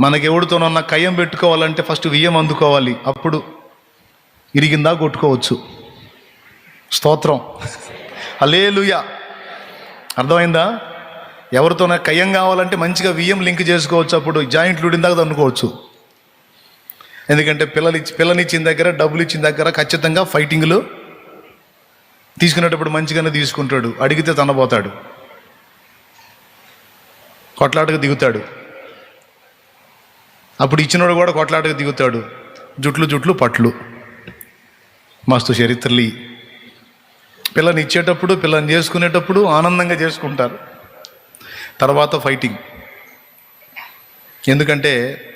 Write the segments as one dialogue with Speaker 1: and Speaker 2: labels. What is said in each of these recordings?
Speaker 1: మనకెవడితోనన్నా కయ్యం పెట్టుకోవాలంటే ఫస్ట్ వియ్యం అందుకోవాలి. అప్పుడు ఇరిగిందా కొట్టుకోవచ్చు. స్తోత్రం. అలేలుయ అర్థమైందా? ఎవరితోనా కయ్యం కావాలంటే మంచిగా వియ్యం లింక్ చేసుకోవచ్చు అప్పుడు జాయింట్లు ఉడిందాక అనుకోవచ్చు ఎందుకంటే పిల్లలు ఇచ్చి పిల్లనిచ్చిన దగ్గర డబ్బులు ఇచ్చిన దగ్గర ఖచ్చితంగా ఫైటింగ్లు తీసుకునేటప్పుడు మంచిగానే తీసుకుంటాడు. అడిగితే తనబోతాడు. కొట్లాటకు దిగుతాడు. అప్పుడు ఇచ్చినోడు కూడా కొట్లాటకు దిగుతాడు. జుట్లు జుట్లు పట్లు. మస్తు చరిత్రలు పిల్లని ఇచ్చేటప్పుడు పిల్లని చేసుకునేటప్పుడు ఆనందంగా చేసుకుంటారు. తర్వాత ఫైటింగ్. ఎందుకంటే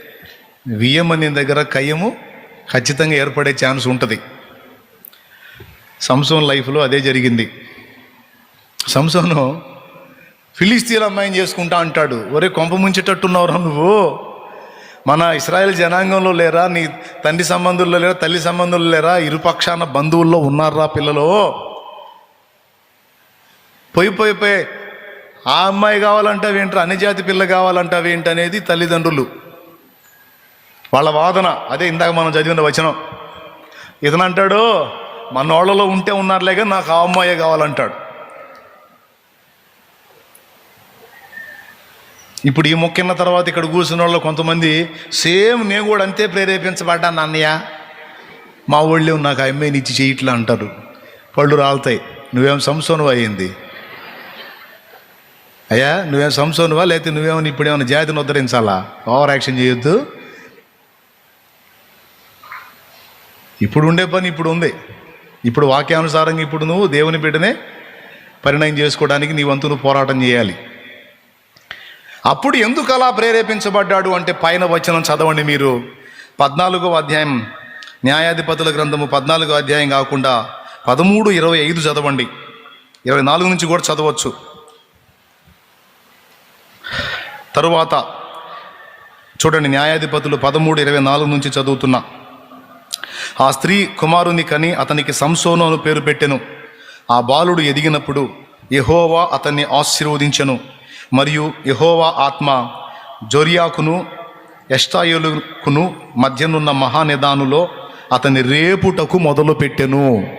Speaker 1: వియ్యం అనే దగ్గర కయ్యము ఖచ్చితంగా ఏర్పడే ఛాన్స్ ఉంటుంది. సంసోన్ లైఫ్లో అదే జరిగింది. సంసోను ఫిలిస్తీన్ అమ్మాయిని చేసుకుంటా అంటాడు. ఒరే కొంప ముంచేటట్టున్నావురా నువ్వు? మన ఇస్రాయల్ జనాంగంలో లేరా? నీ తండ్రి సంబంధుల్లో లేరా? తల్లి సంబంధుల్లో లేరా? ఇరుపక్షాన బంధువుల్లో ఉన్నారా పిల్లలు. పోయి పోయి పోయి ఆ అమ్మాయి కావాలంటే ఏంటి అన్ని జాతి పిల్ల కావాలంటావు ఏంటి? అనేది తల్లిదండ్రులు. వాళ్ళ వాదన. అదే ఇందాక మనం చదివిన వచనం. ఇతను అంటాడు మన వాళ్ళలో ఉంటే ఉన్నారులేగా నాకు ఆ అమ్మాయే కావాలంటాడు. ఇప్పుడు ఈ మొక్కిన తర్వాత ఇక్కడ కూర్చున్న వాళ్ళు కొంతమంది సేమ్ నేను కూడా అంతే ప్రేరేపించబడ్డాను అన్నయ్య మా ఊళ్ళో నాకు ఆ అమ్మాయిని ఇచ్చి చేయట్లా అంటారు. పళ్ళు రాలుతాయి. నువ్వేం సంసోను అయ్యింది? అయ్యా నువ్వేం సంసోనువా? లేకపోతే నువ్వేమైనా ఇప్పుడు ఏమైనా జాతిని ఉద్ధరించాలా? ఓవర్ యాక్షన్ చేయొద్దు. ఇప్పుడు ఉండే పని ఇప్పుడు ఉంది. ఇప్పుడు వాక్యానుసారంగా ఇప్పుడు నువ్వు దేవుని బిడ్డనే పరిణయం చేసుకోవడానికి నీ వంతును పోరాటం చేయాలి. అప్పుడు ఎందుకు అలా ప్రేరేపించబడ్డాడు అంటే పైన వచనం చదవండి మీరు. పద్నాలుగో అధ్యాయం న్యాయాధిపతుల గ్రంథము పద్నాలుగో అధ్యాయం కాకుండా పదమూడు ఇరవై ఐదు చదవండి. ఇరవై నాలుగు నుంచి కూడా చదవచ్చు. తరువాత చూడండి న్యాయాధిపతులు పదమూడు ఇరవై నాలుగు నుంచి చదువుతున్నా ఆ స్త్రీ కుమారుని కని అతనికి సంసోను పేరు పెట్టెను. ఆ బాలుడు ఎదిగినప్పుడు యహోవా అతన్ని ఆశీర్వదించెను. మరియు యహోవా ఆత్మ జొరియాకును ఎష్టాయులుకును మధ్యనున్న మహానిదానులో అతని రేపుటకు మొదలు పెట్టెను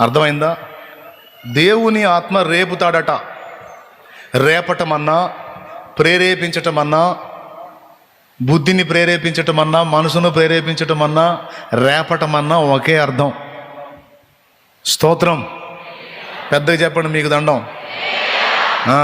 Speaker 1: అర్థమైందా? దేవుని ఆత్మ రేపుతాడట. రేపటమన్నా ప్రేరేపించటమన్నా బుద్ధిని ప్రేరేపించటమన్నా మనసును ప్రేరేపించటమన్నా రేపటమన్నా ఒకే అర్థం. స్తోత్రం. పెద్దగా చెప్పండి మీకు దండం. ఆ,